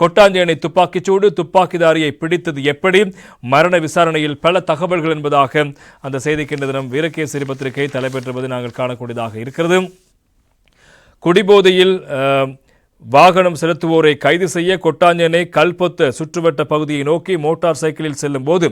கொட்டாஞ்சேனை துப்பாக்கிச்சூடு துப்பாக்கிதாரியை பிடித்தது எப்படி? மரண விசாரணையில் பல தகவல்கள் என்பதாக அந்த செய்தி இன்று தினம் வீரகேசரி பத்திரிகை தலைப்பெற்றுவது நாங்கள் காணக்கூடியதாக இருக்கிறது. குடிபோதையில் வாகனம் செலுத்துவோரை கைது செய்ய கொட்டாஞ்சனை கல்பொத்த சுற்றுவட்ட பகுதியை நோக்கி மோட்டார் சைக்கிளில் செல்லும் போது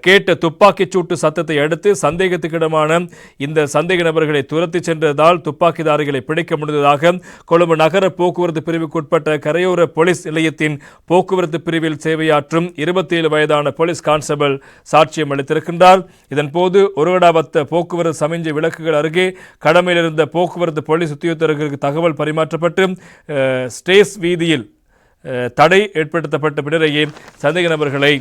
கேட்ட துப்பாக்கிச் சூட்டு சத்தத்தை அடுத்து சந்தேகத்துக்கிடமான இந்த சந்தேக நபர்களை துரத்தி சென்றதால் துப்பாக்கிதாரிகளை பிடிக்க முடிந்ததாக கொழும்பு நகர போக்குவரத்து பிரிவுக்குட்பட்ட கரையோர போலீஸ் நிலையத்தின் போக்குவரத்து பிரிவில் சேவையாற்றும் இருபத்தி ஏழு வயதான போலீஸ் கான்ஸ்டபிள் சாட்சியம் அளித்திருக்கின்றார். இதன்போது ஒருவடாவத்த போக்குவரத்து சமிஞ்சை விளக்குகள் அருகே கடமையிலிருந்த போக்குவரத்து போலீஸ் உத்தியோகத்தர்களுக்கு தகவல் பரிமாற்றப்பட்டு ஸ்டேஸ் வீதியில் தடை ஏற்படுத்தப்பட்ட பின்னரையே சந்தேக நபர்களை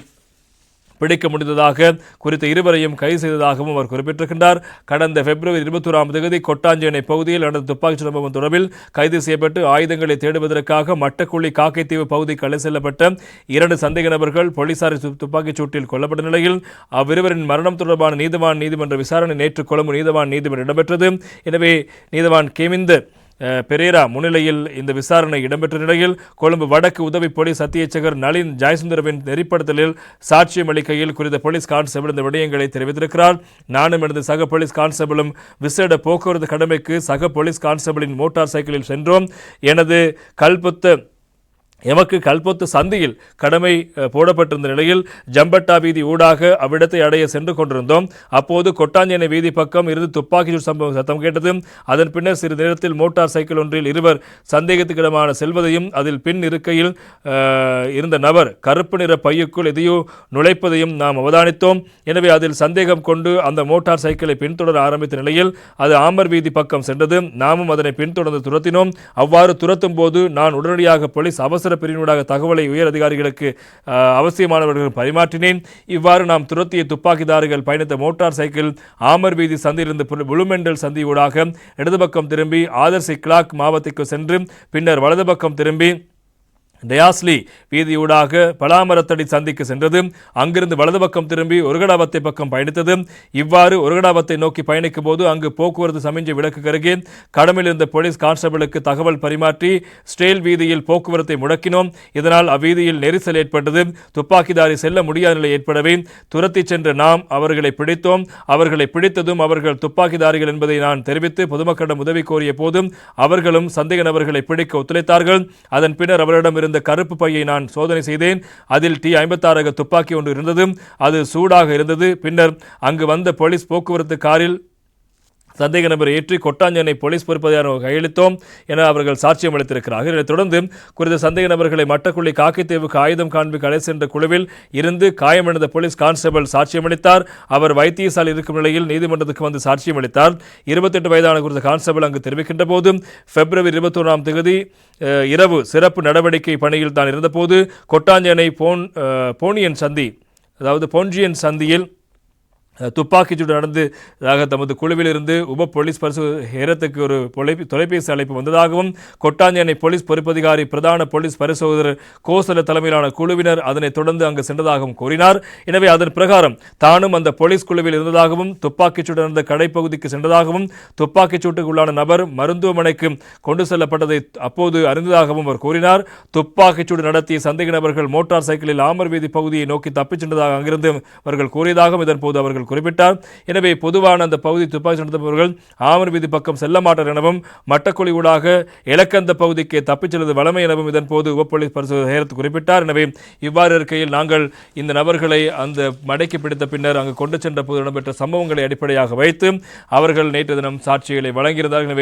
பிடிக்க முடிந்ததாக குறித்த இருவரையும் கைது செய்ததாகவும் அவர் குறிப்பிட்டிருக்கின்றார். கடந்த பிப்ரவரி இருபத்தோராம் தேதி கொட்டாஞ்சேனை பகுதியில் நடந்த துப்பாக்கி சம்பவம் தொடர்பில் கைது செய்யப்பட்டு ஆயுதங்களை தேடுவதற்காக மட்டக்குழி காக்கைத்தீவு பகுதிக்கு அழைத்து செல்லப்பட்ட இரண்டு சந்தேக நபர்கள் போலீசார் துப்பாக்கிச் சூட்டில் கொல்லப்பட்ட நிலையில் அவ்விருவரின் மரணம் தொடர்பான நீதிவான் நீதிமன்ற விசாரணை நேற்று கொழும்பு நீதிவான் நீதிமன்றம் இடம்பெற்றது. எனவே நீதிவான் கேமிந்தர் பெரேரா முன்னிலையில் இந்த விசாரணை இடம்பெற்ற நிலையில் கொழும்பு வடக்கு உதவி போலீஸ் அத்தியட்சகர் நளின் ஜெயசுந்தரவின் நெறிப்படுத்தலில் சாட்சியம் அளிக்கையில் குறித்த போலீஸ் கான்ஸ்டபிள் இந்த விடயங்களை தெரிவித்திருக்கிறார். நானும் எனது சக போலீஸ் கான்ஸ்டபிளும் விசேட போக்குவரத்து கடமைக்கு சக போலீஸ் கான்ஸ்டபிளின் மோட்டார் சைக்கிளில் சென்றோம். எனது கல்புத்த எமக்கு கல்பொத்து சந்தியில் கடமை போடப்பட்டிருந்த நிலையில் ஜம்பட்டா வீதி ஊடாக அவ்விடத்தை அடைய சென்று கொண்டிருந்தோம். அப்போது கொட்டாஞ்சேனை வீதி பக்கம் இருந்து துப்பாக்கிச்சூடு சம்பவம் சத்தம் கேட்டது. அதன் பின்னர் சிறிது நேரத்தில் மோட்டார் சைக்கிள் ஒன்றில் இருவர் சந்தேகத்துக்கிடமான செல்வதையும் அதில் பின் இருக்கையில் இருந்த நபர் கருப்பு நிற பையுக்குள் எதையோ நுழைப்பதையும் நாம் அவதானித்தோம். எனவே அதில் சந்தேகம் கொண்டு அந்த மோட்டார் சைக்கிளை பின்தொடர ஆரம்பித்த நிலையில் அது ஆமர் வீதி பக்கம் சென்றது. நாமும் அதனை பின்தொடர்ந்து துரத்தினோம். அவ்வாறு துரத்தும் போது நான் உடனடியாக போலீஸ் அவசர பிரிவினூடாக தகவலை உயர் அதிகாரிகளுக்கு அவசியமானவர்கள் பரிமாற்றினேன். இவ்வாறு நாம் துரத்திய துப்பாக்கிதாரிகள் பயணித்த மோட்டார் சைக்கிள் ஆமர் வீதி சந்தியிலிருந்து புல்- சந்தி சந்தியூடாக இடது பக்கம் திரும்பி ஆதர்சி கிளாக் மாவத்திற்கு சென்று பின்னர் வலது பக்கம் திரும்பி டயாஸ்லி வீதியூடாக பலாமரத்தடி சந்திக்கு சென்றது. அங்கிருந்து வலது பக்கம் திரும்பி ஒருகடாபத்தை பக்கம் பயணித்தது. இவ்வாறு ஒருகடாவத்தை நோக்கி பயணிக்கும் போது அங்கு போக்குவரத்து சமிஞ்சை விளக்கு அருகே கடமையில் இருந்த போலீஸ் கான்ஸ்டபிளுக்கு தகவல் பரிமாற்றி ஸ்டேல் வீதியில் போக்குவரத்தை முடக்கினோம். இதனால் அவ்வீதியில் நெரிசல் ஏற்பட்டது. துப்பாக்கிதாரி செல்ல முடியாத நிலை ஏற்படவே துரத்தி சென்ற நாம் அவர்களை பிடித்தோம். அவர்களை பிடித்ததும் அவர்கள் துப்பாக்கிதாரிகள் என்பதை நான் தெரிவித்து பொதுமக்களிடம் உதவி கோரிய போதும் அவர்களும் சந்தேக நபர்களை பிடிக்க ஒத்துழைத்தார்கள். அதன் பின்னர் அவரிடம் இருந்த கருப்பு பையை நான் சோதனை செய்தேன். அதில் டி ஐம்பத்தாறு துப்பாக்கி ஒன்று இருந்தது. அது சூடாக இருந்தது. பின்னர் அங்கு வந்த போலீஸ் போக்குவரத்து காரில் சந்தேக நபரை ஏற்றி கொட்டாஞ்சேனை போலீஸ் பொறுப்பதிகாரம் கையளித்தோம் என அவர்கள் சாட்சியம் அளித்திருக்கிறார்கள். இதைத் தொடர்ந்து குறித்த சந்தேக நபர்களை மட்டக்குள்ளி காக்கைத்தீவுக்கு ஆயுதம் காண்பிக்க அழைத்து சென்ற குழுவில் இருந்து காயமடைந்த போலீஸ் கான்ஸ்டபிள் சாட்சியம் அளித்தார். அவர் வைத்தியசாலை இருக்கும் நிலையில் நீதிமன்றத்துக்கு வந்து சாட்சியம் அளித்தார். இருபத்தெட்டு வயதான குறித்த கான்ஸ்டபிள் அங்கு தெரிவிக்கின்ற போது பிப்ரவரி இருபத்தொன்றாம் தேதி இரவு சிறப்பு நடவடிக்கை பணியில் தான் இருந்தபோது கொட்டாஞ்சேனை போன் போனியன் சந்தி அதாவது பொன்றியன் சந்தியில் துப்பாக்கிச்சூடு நடந்ததாக தமது குழுவிலிருந்து உப போலீஸ் பரிசு ஹேரத்துக்கு ஒரு தொலைபேசி அழைப்பு வந்ததாகவும் கொட்டாஞ்சேனை போலீஸ் பொறுப்பதிகாரி பிரதான போலீஸ் பரிசோதகர் கோசல தலைமையிலான குழுவினர் அதனைத் தொடர்ந்து அங்கு சென்றதாகவும் கூறினார். எனவே அதன் பிரகாரம் தானும் அந்த போலீஸ் குழுவில் இருந்ததாகவும் துப்பாக்கிச்சூடு நடந்த கடைப்பகுதிக்கு சென்றதாகவும் துப்பாக்கிச் சூட்டுக்கு உள்ளான நபர் மருத்துவமனைக்கு கொண்டு செல்லப்பட்டதை அப்போது அறிந்ததாகவும் அவர் கூறினார். துப்பாக்கிச்சூடு நடத்திய சந்தேக நபர்கள் மோட்டார் சைக்கிளில் ஆமர் வீதி பகுதியை நோக்கி தப்பிச் சென்றதாக அங்கிருந்து அவர்கள் கூறியதாகவும் இதன்போது அவர்கள் குறிப்பிட்டார். எனவே பொதுவான அந்த பகுதி துப்பாக்கி நடத்துபவர்கள் ஆமர் வீதி பக்கம் செல்ல மாட்டார் எனவும் மட்டக்குழி ஊடாக இலக்கந்த பகுதிக்கு தப்பிச் செல்வது வளமை எனவும் இதன்போது போது போலீஸ் பரிசோதனை குறிப்பிட்டார். எனவே இவ்வாறு இருக்கையில் நாங்கள் இந்த நபர்களை அந்த மடைக்கு பிடித்த பின்னர் அங்கு கொண்டு சென்ற போது இடம்பெற்ற சம்பவங்களை அடிப்படையாக வைத்து அவர்கள் நேற்று தினம் சாட்சிகளை வழங்கியிருந்தார்கள். எனவே